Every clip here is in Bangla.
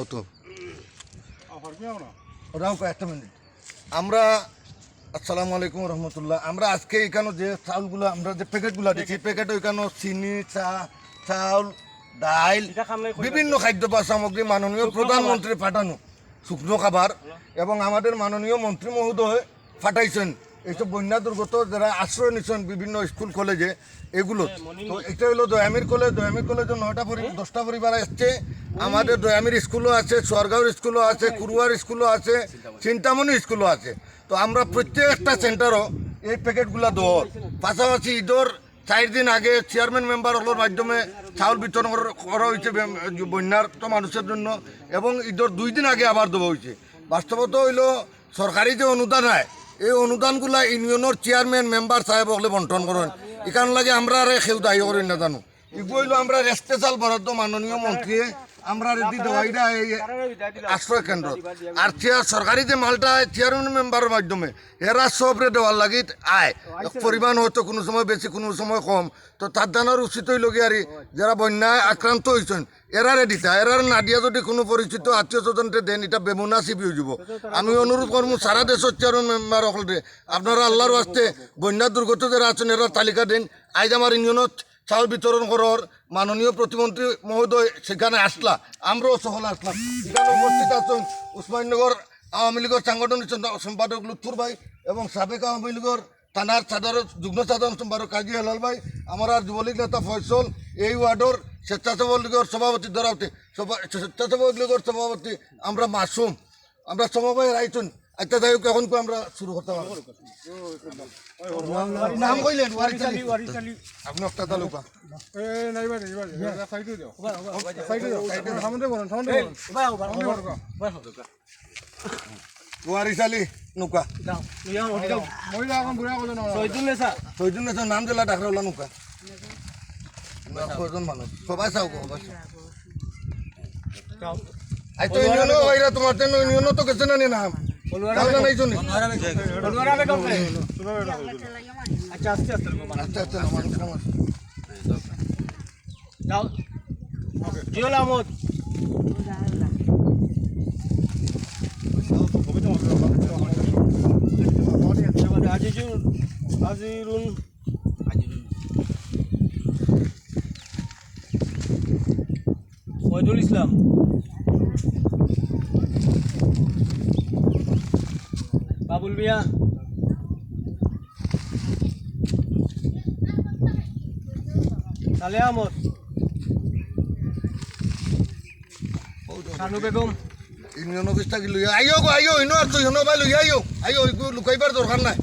ও ওরাও একটা মিনিট। আমরা আসসালামু আলাইকুম রহমতুল্লাহ। আমরা আজকে এখানে যে চাউলগুলো আমরা যে প্যাকেটগুলো দিচ্ছি প্যাকেট ওইখানে চিনি চা চাউল ডাইল বিভিন্ন খাদ্য বা সামগ্রী মাননীয় প্রধানমন্ত্রী পাঠানো। শুকনো খাবার। এবং আমাদের মাননীয় মন্ত্রী মহোদয় পাঠাইছেন। এইসব বন্যা দুর্গত যারা আশ্রয় নিচ্ছেন বিভিন্ন স্কুল কলেজে এগুলো তো এটা হলো দয়ামির কলেজ। দয়ামির কলেজে নয়টা পরি দশটা পরিবার আসছে। আমাদের দয়ামির স্কুলও আছে সোয়ারগাঁওর স্কুলও আছে কুরুয়ার স্কুলও আছে চিন্তামণি স্কুলও আছে। তো আমরা প্রত্যেকটা সেন্টারও এই প্যাকেটগুলো দেওয়ার। পাশাপাশি ঈদর চার দিন আগে চেয়ারম্যান মেম্বার হলোর মাধ্যমে চাউল বিতরণ করা- হয়েছে বন্যার্ত মানুষের জন্য এবং ঈদর দুই দিন আগে আবার দেওয়া হয়েছে। বাস্তবত হইল সরকারি যে অনুদান হয় এই অনুদানগুলা ইউনিয়নের চেয়ারম্যান মেম্বার সাহেব হলে বন্টন করেন। এখান লাগে আমরা কেউ দায়ী করেন না জানো এগুলো আমরা স্পেশাল বরাদ্দ মাননীয় মন্ত্রী আমরা রেডি দেওয়াইরা এই আশ্রয় কেন্দ্র। আর চেয়ার সরকারি যে মালটা চেয়ারম্যান মেম্বারের মাধ্যমে এরা সবরে দেওয়ার লাগি আয়। পরিমাণ হয়তো কোনো সময় বেশি কোনো সময় কম। তো তার জানার উচিত কি আর যারা বন্যায় আক্রান্ত হয়েছেন এরারে দিতা এরার না দিয়া যদি কোনো পরিচিত আত্মীয় স্বজনকে দেন এটা বেমুনাসিব হয়ে যাব। আমি অনুরোধ করব সারা দেশের চেয়ারম্যান মেম্বার সকলকে আপনারা আল্লাহর আসতে বন্যা দুর্গত যারা আছেন এরা তালিকা দিন। আজ আমার ইউনিয়নত চাউল বিতরণ করার মাননীয় প্রতিমন্ত্রী মহোদয় সেখানে আসলা। আমরাও সকলে আসলাম। এখানে উপস্থিত আছেন উসমাননগর আওয়ামী লীগের সাংগঠনিক সম্পা- সম্পাদক লুৎফুর ভাই এবং সাবেক আওয়ামী লীগের থানার সাধারণ যুগ্ম সাধারণ সম্পাদক কাজী হেলাল ভাই, আমার আর যুবলীগ নেতা ফয়সল, এই ওয়ার্ডের স্বেচ্ছাসেবক লীগের সভাপতি ধরাওতে স্বেচ্ছাসেবক লীগের সভাপতি আমরা মাসুম। আমরা সমবায় রাইছুন আচ্ছা যাই হোক এখন আমরা শুরু করতে পারব। নাম কইলেন আপনি একটা তালুকা ওয়ারিচালি নৌকা। নাম জেলা ডাকরাওলা নৌকা। ছয়জন মানুষ সবাই চাও সবাই আই তো ইউনিয়নও হইরা তোমার তেন ইউনিয়নও তো গেছে না নাম? তাহলে নাই শুনি আচ্ছা আচ্ছা না মানুষ মানুষ আজিরুন ওয়াইদুল ইসলাম। বাবুল মিয়া। সালে আহমদ শানু বেগম। ইউনিয়ন অফিস থাকি লই আইও গো আইও ইনো আর তো ইনো ভাই লই আইও আইও ইগু লুকাইবার দরকার নাই।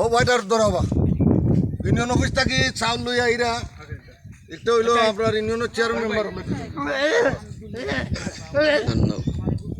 ও ভাইটার ধরাবা। ইউনিয়ন অফিস থাকি চাউল লই আইরা। এটা হইল আপনার ইউনিয়নের চেয়ারম্যান মেম্বার